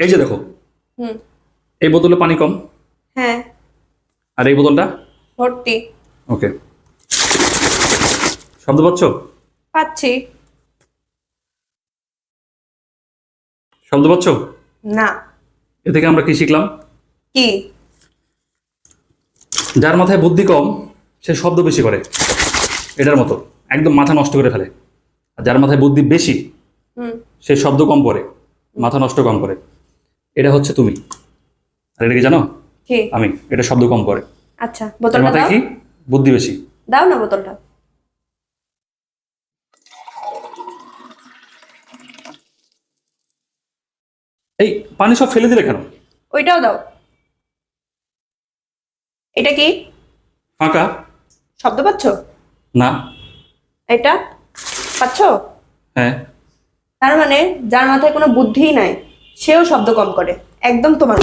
এই যে দেখো। হুম। এই বোতলে পানি কম? হ্যাঁ। আর এই বোতলটা? ভর্তি। ওকে। শব্দ পাচ্ছ? পাচ্ছি। শব্দ পাচ্ছ? না। এ থেকে আমরা কি শিখলাম? কি? যার মাথায় বুদ্ধি কম সে শব্দ বেশি করে। এটার মতো। একদম মাথা নষ্ট করে ফেলে। আর যার মাথায় বুদ্ধি বেশি হুম। সে শব্দ কম করে। মাথা নষ্ট কম করে। এটা হচ্ছে তুমি। আর এটা কি জানো? কি? আমি। এটা শব্দ কম করে। আচ্ছা এর বোতলটা মাথায় দাও। কি? বুদ্ধি বেশি। দাও না বোতলটা। এই পানি সব ফেলে দিলে কেন? ওইটাও দাও। এটা কি? ফাঁকা। শব্দ পাচ্ছ? না। এটা? পাচ্ছ? হ্যাঁ। তার মানে যার মাথায় কোনো বুদ্ধিই নাই সেও শব্দ কম করে। একদম তোমার